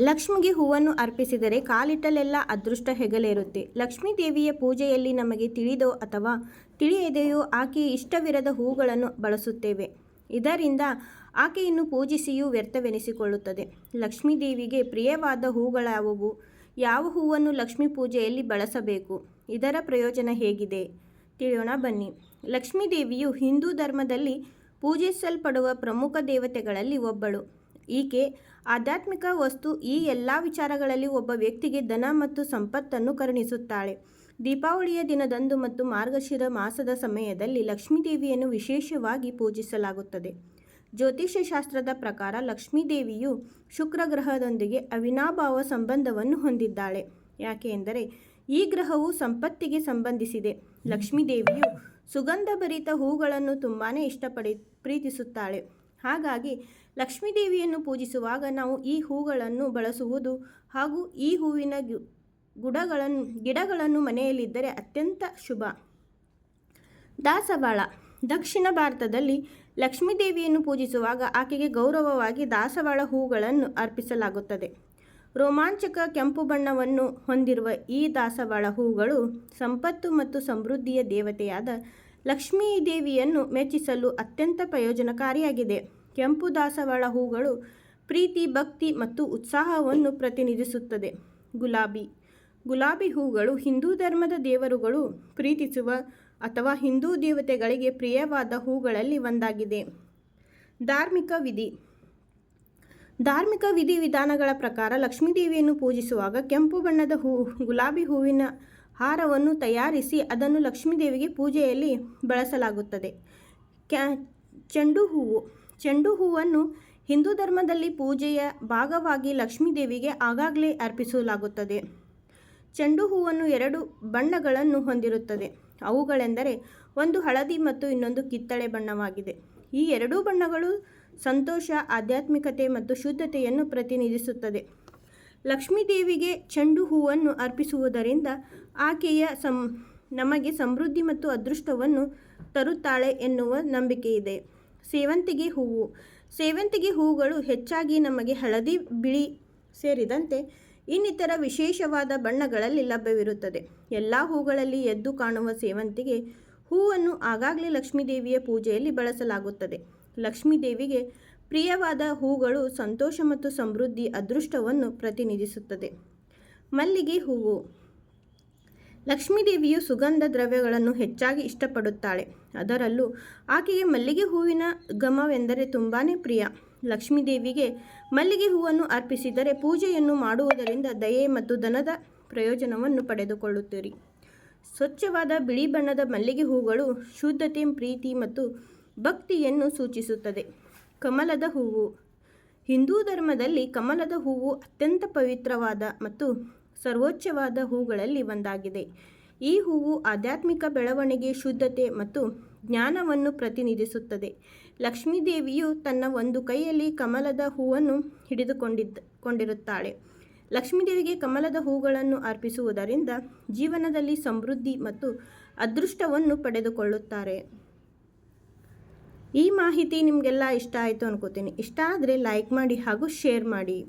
ಲಕ್ಷ್ಮಿಗೆ ಹೂವನ್ನು ಅರ್ಪಿಸಿದರೆ ಕಾಲಿಟ್ಟಲೆಲ್ಲ ಅದೃಷ್ಟ ಹೆಗಲೇರುತ್ತೆ. ಲಕ್ಷ್ಮೀ ದೇವಿಯ ಪೂಜೆಯಲ್ಲಿ ನಮಗೆ ತಿಳಿದೋ ಅಥವಾ ತಿಳಿಯದೆಯೋ ಆಕೆಯ ಇಷ್ಟವಿರದ ಹೂಗಳನ್ನು ಬಳಸುತ್ತೇವೆ. ಇದರಿಂದ ಆಕೆಯನ್ನು ಪೂಜಿಸಿಯೂ ವ್ಯರ್ಥವೆನಿಸಿಕೊಳ್ಳುತ್ತದೆ. ಲಕ್ಷ್ಮೀ ದೇವಿಗೆ ಪ್ರಿಯವಾದ ಹೂಗಳಾವುವು? ಯಾವ ಹೂವನ್ನು ಲಕ್ಷ್ಮೀ ಪೂಜೆಯಲ್ಲಿ ಬಳಸಬೇಕು? ಇದರ ಪ್ರಯೋಜನ ಹೇಗಿದೆ? ತಿಳಿಯೋಣ, ಬನ್ನಿ. ಲಕ್ಷ್ಮೀ ದೇವಿಯು ಹಿಂದೂ ಧರ್ಮದಲ್ಲಿ ಪೂಜಿಸಲ್ಪಡುವ ಪ್ರಮುಖ ದೇವತೆಗಳಲ್ಲಿ ಒಬ್ಬಳು. ಈಕೆ ಆಧ್ಯಾತ್ಮಿಕ ವಸ್ತು ಈ ಎಲ್ಲ ವಿಚಾರಗಳಲ್ಲಿ ಒಬ್ಬ ವ್ಯಕ್ತಿಗೆ ಧನ ಮತ್ತು ಸಂಪತ್ತನ್ನು ಕರುಣಿಸುತ್ತಾಳೆ. ದೀಪಾವಳಿಯ ದಿನದಂದು ಮತ್ತು ಮಾರ್ಗಶಿರ ಮಾಸದ ಸಮಯದಲ್ಲಿ ಲಕ್ಷ್ಮೀದೇವಿಯನ್ನು ವಿಶೇಷವಾಗಿ ಪೂಜಿಸಲಾಗುತ್ತದೆ. ಜ್ಯೋತಿಷ್ಯ ಶಾಸ್ತ್ರದ ಪ್ರಕಾರ ಲಕ್ಷ್ಮೀದೇವಿಯು ಶುಕ್ರ ಗ್ರಹದೊಂದಿಗೆ ಅವಿನಾಭಾವ ಸಂಬಂಧವನ್ನು ಹೊಂದಿದ್ದಾಳೆ. ಯಾಕೆ ಎಂದರೆ ಈ ಗ್ರಹವು ಸಂಪತ್ತಿಗೆ ಸಂಬಂಧಿಸಿದೆ. ಲಕ್ಷ್ಮೀದೇವಿಯು ಸುಗಂಧಭರಿತ ಹೂಗಳನ್ನು ತುಂಬಾ ಇಷ್ಟಪಡಿ ಪ್ರೀತಿಸುತ್ತಾಳೆ. ಹಾಗಾಗಿ ಲಕ್ಷ್ಮೀದೇವಿಯನ್ನು ಪೂಜಿಸುವಾಗ ನಾವು ಈ ಹೂಗಳನ್ನು ಬಳಸುವುದು ಹಾಗೂ ಈ ಹೂವಿನ ಗುಡಗಳನ್ನು, ಗಿಡಗಳನ್ನು ಮನೆಯಲ್ಲಿದ್ದರೆ ಅತ್ಯಂತ ಶುಭ. ದಾಸವಾಳ. ದಕ್ಷಿಣ ಭಾರತದಲ್ಲಿ ಲಕ್ಷ್ಮೀದೇವಿಯನ್ನು ಪೂಜಿಸುವಾಗ ಆಕೆಗೆ ಗೌರವವಾಗಿ ದಾಸವಾಳ ಹೂಗಳನ್ನು ಅರ್ಪಿಸಲಾಗುತ್ತದೆ. ರೋಮಾಂಚಕ ಕೆಂಪು ಬಣ್ಣವನ್ನು ಹೊಂದಿರುವ ಈ ದಾಸವಾಳ ಹೂಗಳು ಸಂಪತ್ತು ಮತ್ತು ಸಮೃದ್ಧಿಯ ದೇವತೆಯಾದ ಲಕ್ಷ್ಮೀ ದೇವಿಯನ್ನು ಮೆಚ್ಚಿಸಲು ಅತ್ಯಂತ ಪ್ರಯೋಜನಕಾರಿಯಾಗಿದೆ. ಕೆಂಪು ದಾಸವಾಳ ಹೂಗಳು ಪ್ರೀತಿ, ಭಕ್ತಿ ಮತ್ತು ಉತ್ಸಾಹವನ್ನು ಪ್ರತಿನಿಧಿಸುತ್ತದೆ. ಗುಲಾಬಿ. ಗುಲಾಬಿ ಹೂಗಳು ಹಿಂದೂ ಧರ್ಮದ ದೇವರುಗಳು ಪ್ರೀತಿಸುವ ಅಥವಾ ಹಿಂದೂ ದೇವತೆಗಳಿಗೆ ಪ್ರಿಯವಾದ ಹೂಗಳಲ್ಲಿ ಒಂದಾಗಿದೆ. ಧಾರ್ಮಿಕ ವಿಧಿ. ಧಾರ್ಮಿಕ ವಿಧಿವಿಧಾನಗಳ ಪ್ರಕಾರ ಲಕ್ಷ್ಮೀದೇವಿಯನ್ನು ಪೂಜಿಸುವಾಗ ಕೆಂಪು ಬಣ್ಣದ ಹೂ, ಗುಲಾಬಿ ಹೂವಿನ ಹಾರವನ್ನು ತಯಾರಿಸಿ ಅದನ್ನು ಲಕ್ಷ್ಮೀದೇವಿಗೆ ಪೂಜೆಯಲ್ಲಿ ಬಳಸಲಾಗುತ್ತದೆ. ಕ್ಯಾ ಚೆಂಡು ಹೂವು ಚೆಂಡು ಹೂವನ್ನು ಹಿಂದೂ ಧರ್ಮದಲ್ಲಿ ಪೂಜೆಯ ಭಾಗವಾಗಿ ಲಕ್ಷ್ಮೀದೇವಿಗೆ ಆಗಾಗಲೇ ಅರ್ಪಿಸಲಾಗುತ್ತದೆ. ಚೆಂಡು ಹೂವನ್ನು ಎರಡು ಬಣ್ಣಗಳನ್ನು ಹೊಂದಿರುತ್ತದೆ. ಅವುಗಳೆಂದರೆ ಒಂದು ಹಳದಿ ಮತ್ತು ಇನ್ನೊಂದು ಕಿತ್ತಳೆ ಬಣ್ಣವಾಗಿದೆ. ಈ ಎರಡೂ ಬಣ್ಣಗಳು ಸಂತೋಷ, ಆಧ್ಯಾತ್ಮಿಕತೆ ಮತ್ತು ಶುದ್ಧತೆಯನ್ನು ಪ್ರತಿನಿಧಿಸುತ್ತದೆ. ಲಕ್ಷ್ಮೀ ದೇವಿಗೆ ಚೆಂಡು ಹೂವನ್ನು ಅರ್ಪಿಸುವುದರಿಂದ ಆಕೆಯ ಸಂ, ನಮಗೆ ಸಮೃದ್ಧಿ ಮತ್ತು ಅದೃಷ್ಟವನ್ನು ತರುತ್ತಾಳೆ ಎನ್ನುವ ನಂಬಿಕೆ ಇದೆ ಸೇವಂತಿಗೆ ಹೂವು. ಸೇವಂತಿಗೆ ಹೂಗಳು ಹೆಚ್ಚಾಗಿ ನಮಗೆ ಹಳದಿ, ಬಿಳಿ ಸೇರಿದಂತೆ ಇನ್ನಿತರ ವಿಶೇಷವಾದ ಬಣ್ಣಗಳಲ್ಲಿ ಲಭ್ಯವಿರುತ್ತದೆ. ಎಲ್ಲ ಹೂಗಳಲ್ಲಿ ಎದ್ದು ಕಾಣುವ ಸೇವಂತಿಗೆ ಹೂವನ್ನು ಆಗಾಗಲೇ ಲಕ್ಷ್ಮೀದೇವಿಯ ಪೂಜೆಯಲ್ಲಿ ಬಳಸಲಾಗುತ್ತದೆ. ಲಕ್ಷ್ಮೀ ದೇವಿಗೆ ಪ್ರಿಯವಾದ ಹೂಗಳು ಸಂತೋಷ ಮತ್ತು ಸಮೃದ್ಧಿ ಅದೃಷ್ಟವನ್ನು ಪ್ರತಿನಿಧಿಸುತ್ತದೆ. ಮಲ್ಲಿಗೆ ಹೂವು. ಲಕ್ಷ್ಮೀದೇವಿಯು ಸುಗಂಧ ದ್ರವ್ಯಗಳನ್ನು ಹೆಚ್ಚಾಗಿ ಇಷ್ಟಪಡುತ್ತಾಳೆ. ಅದರಲ್ಲೂ ಆಕೆಗೆ ಮಲ್ಲಿಗೆ ಹೂವಿನ ಘಮವೆಂದರೆ ತುಂಬಾ ಪ್ರಿಯ. ಲಕ್ಷ್ಮೀದೇವಿಗೆ ಮಲ್ಲಿಗೆ ಹೂವನ್ನು ಅರ್ಪಿಸಿದರೆ ಪೂಜೆಯನ್ನು ಮಾಡುವುದರಿಂದ ದಯೆ ಮತ್ತು ಧನದ ಪ್ರಯೋಜನವನ್ನು ಪಡೆದುಕೊಳ್ಳುತ್ತೀರಿ. ಸ್ವಚ್ಛವಾದ ಬಿಳಿ ಬಣ್ಣದ ಮಲ್ಲಿಗೆ ಹೂಗಳು ಶುದ್ಧತೆ, ಪ್ರೀತಿ ಮತ್ತು ಭಕ್ತಿಯನ್ನು ಸೂಚಿಸುತ್ತದೆ. ಕಮಲದ ಹೂವು. ಹಿಂದೂ ಧರ್ಮದಲ್ಲಿ ಕಮಲದ ಹೂವು ಅತ್ಯಂತ ಪವಿತ್ರವಾದ ಮತ್ತು ಸರ್ವೋಚ್ಚವಾದ ಹೂಗಳಲ್ಲಿ ಒಂದಾಗಿದೆ. ಈ ಹೂವು ಆಧ್ಯಾತ್ಮಿಕ ಬೆಳವಣಿಗೆ, ಶುದ್ಧತೆ ಮತ್ತು ಜ್ಞಾನವನ್ನು ಪ್ರತಿನಿಧಿಸುತ್ತದೆ. ಲಕ್ಷ್ಮೀದೇವಿಯು ತನ್ನ ಒಂದು ಕೈಯಲ್ಲಿ ಕಮಲದ ಹೂವನ್ನು ಹಿಡಿದುಕೊಂಡಿದ್ದ, ಕೊಂಡಿರುತ್ತಾಳೆ. ಲಕ್ಷ್ಮೀದೇವಿಗೆ ಕಮಲದ ಹೂಗಳನ್ನು ಅರ್ಪಿಸುವುದರಿಂದ ಜೀವನದಲ್ಲಿ ಸಮೃದ್ಧಿ ಮತ್ತು ಅದೃಷ್ಟವನ್ನು ಪಡೆದುಕೊಳ್ಳುತ್ತಾರೆ. ಈ ಮಾಹಿತಿ ನಿಮಗೆಲ್ಲ ಇಷ್ಟ ಆಯಿತು ಅನ್ಕೋತೀನಿ. ಇಷ್ಟ ಆದರೆ ಲೈಕ್ ಮಾಡಿ ಹಾಗೂ ಶೇರ್ ಮಾಡಿ.